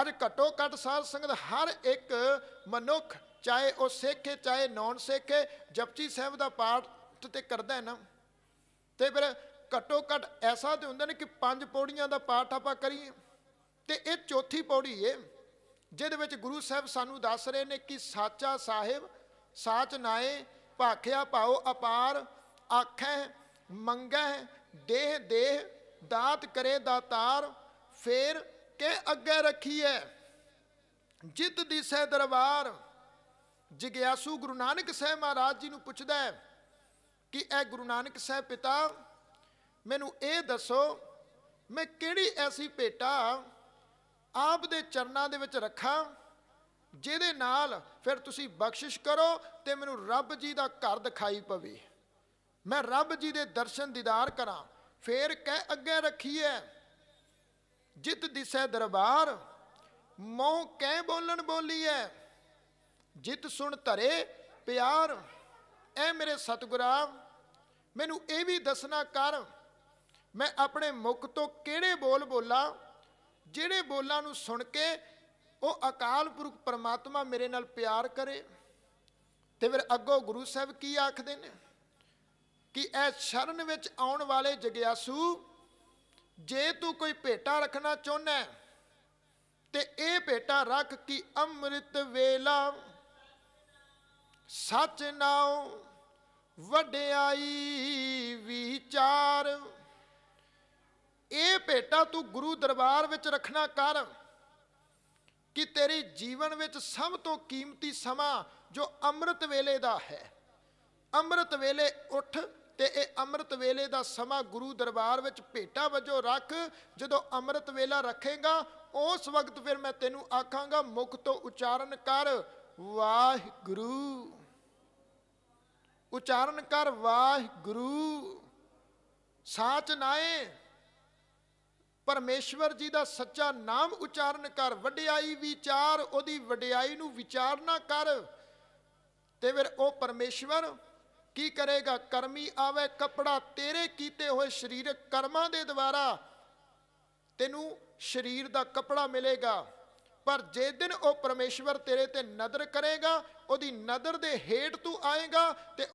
ਅੱਜ ਘਟੋ ਘਟ ਸਾਧ ਸੰਗਤ ਹਰ ਇੱਕ ਮਨੁੱਖ, ਚਾਹੇ ਉਹ ਸਿੱਖ ਹੈ, ਚਾਹੇ ਨੌਨ ਸਿੱਖ ਹੈ, ਜਪਜੀ ਸਾਹਿਬ ਦਾ ਪਾਠ ਤੇ ਕਰਦਾ ਹੈ ਨਾ। ਤੇ ਫਿਰ ਘਟੋ ਘਟ ਐਸਾ ਤੇ ਹੁੰਦਾ ਨੇ ਕਿ ਪੰਜ ਪੌੜੀਆਂ ਦਾ ਪਾਠ ਆਪਾਂ ਕਰੀਏ। ਤੇ ਇਹ ਚੌਥੀ ਪੌੜੀ ਏ, ਜਿਹਦੇ ਵਿੱਚ ਗੁਰੂ ਸਾਹਿਬ ਸਾਨੂੰ ਦੱਸ ਰਹੇ ਨੇ ਕਿ ਸਾਚਾ ਸਾਹਿਬ, ਸਾਚ ਨਾਏ, ਭਾਖਿਆ ਭਾਉ ਅਪਾਰ, ਆਖੈ, ਮੰਗੈ, ਦੇਹ ਦੇਹ, ਦਾਤ ਕਰੇ ਦਾਤਾਰ, ਫੇਰ ਕੇ ਅੱਗੇ ਰੱਖੀਐ ਜਿਤ ਦਿਸੈ ਦਰਬਾਰ ਜਿਗਿਆਸੂ ਗੁਰੂ ਨਾਨਕ ਸਾਹਿਬ ਮਹਾਰਾਜ ਜੀ ਨੂੰ ਪੁੱਛਦਾ ਹੈ ਕਿ ਇਹ ਗੁਰੂ ਨਾਨਕ ਸਾਹਿਬ ਪਿਤਾ, ਮੈਨੂੰ ਇਹ ਦੱਸੋ, ਮੈਂ ਕਿਹੜੀ ਐਸੀ ਭੇਟਾ ਆਪ ਦੇ ਚਰਨਾਂ ਦੇ ਵਿੱਚ ਰੱਖਾਂ, ਜਿਹਦੇ ਨਾਲ ਫਿਰ ਤੁਸੀਂ ਬਖਸ਼ਿਸ਼ ਕਰੋ ਤੇ ਮੈਨੂੰ ਰੱਬ ਜੀ ਦਾ ਘਰ ਦਿਖਾਈ ਪਵੇ। ਮੈਂ ਰੱਬ ਜੀ ਦੇ ਦਰਸ਼ਨ ਦੀਦਾਰ ਕਰਾਂ। ਫੇਰ ਕਹਿ ਅੱਗੇ ਰੱਖੀਐ ਜਿਤ ਦਿਸੈ ਦਰਬਾਰ, ਮੋਹ ਕਹਿ ਬੋਲਣ ਬੋਲੀ ਬੋਲੀਐ। ਜਿਤ ਸੁਣ ਧਰੇ ਪਿਆਰ, ਐ ਮੇਰੇ ਸਤਿਗੁਰਾ, ਮੈਨੂੰ ਇਹ ਵੀ ਦੱਸਣਾ ਕਰ, ਮੈਂ ਆਪਣੇ ਮੁਖ ਤੋਂ ਕਿਹੜੇ ਬੋਲ ਬੋਲਾਂ, ਜਿਹੜੇ ਬੋਲਾਂ ਨੂੰ ਸੁਣ ਕੇ ਉਹ ਅਕਾਲ ਪੁਰਖ ਪਰਮਾਤਮਾ ਮੇਰੇ ਨਾਲ ਪਿਆਰ ਕਰੇ। ਤੇ ਫਿਰ ਅੱਗੋਂ ਗੁਰੂ ਸਾਹਿਬ ਕੀ ਆਖਦੇ ਨੇ? ਕਿ ਇਹ ਸ਼ਰਨ ਵਿੱਚ ਆਉਣ ਵਾਲੇ ਜਗਿਆਸੂ ਜੇ ਤੂੰ ਕੋਈ ਭੇਟਾ ਰੱਖਣਾ ਚਾਹੁੰਦਾ ਤੇ ਇਹ ਭੇਟਾ ਰੱਖ ਕਿ ਅੰਮ੍ਰਿਤ ਵੇਲਾ ਸੱਚ ਨਾਉ ਵਡਿਆਈ ਵਿਚਾਰ। ਇਹ ਭੇਟਾ ਤੂੰ ਗੁਰੂ ਦਰਬਾਰ ਵਿੱਚ ਰੱਖਣਾ ਕਰ ਕਿ ਤੇਰੇ ਜੀਵਨ ਵਿੱਚ ਸਭ ਤੋਂ ਕੀਮਤੀ ਸਮਾਂ ਜੋ ਅੰਮ੍ਰਿਤ ਵੇਲੇ ਦਾ ਹੈ। ਅੰਮ੍ਰਿਤ ਵੇਲੇ ਉੱਠ ਅੰਮ੍ਰਿਤ ਵੇਲੇ ਦਾ ਸਮਾਂ ਗੁਰੂ ਦਰਬਾਰ ਵਿੱਚ ਭੇਟਾ ਵਜੋਂ ਰੱਖ, ਜਦੋਂ ਅੰਮ੍ਰਿਤ ਵੇਲਾ ਰੱਖੇਗਾ, ਉਸ ਵਕਤ ਫਿਰ ਮੈਂ ਤੈਨੂੰ ਆਖਾਂਗਾ, ਮੁਖ ਤੋਂ ਉਚਾਰਨ ਕਰ, ਵਾਹਿਗੁਰੂ। ਉਚਾਰਨ ਕਰ, ਵਾਹਿਗੁਰੂ। ਸਾਚ ਨਾਏ ਪਰਮੇਸ਼ਵਰ ਜੀ ਦਾ ਸੱਚਾ ਨਾਮ ਉਚਾਰਨ ਕਰ, ਵਡਿਆਈ ਵਿਚਾਰ, ਉਹਦੀ ਵਡਿਆਈ ਨੂੰ ਵਿਚਾਰਨਾ ਕਰ। ਤੇ ਫਿਰ ਉਹ ਪਰਮੇਸ਼ਵਰ ਕੀ ਕਰੇਗਾ? ਕਰਮੀ ਆਵੇ, ਕਪੜਾ ਤੇਰੇ ਕੀਤੇ ਹੋਏ ਸਰੀਰਕ ਕਰਮਾਂ ਦੇ ਦੁਆਰਾ ਤੈਨੂੰ ਸਰੀਰ ਦਾ ਕਪੜਾ ਮਿਲੇਗਾ। ਪਰ ਜੇ ਦਿਨ ਉਹ ਪਰਮੇਸ਼ਵਰ ਤੇਰੇ ਤੇ ਨਦਰ ਕਰੇਗਾ, ਉਹਦੀ ਨਦਰ ਦੇ ਹੇਠ ਤੂੰ ਆਏਗਾ ਤੇ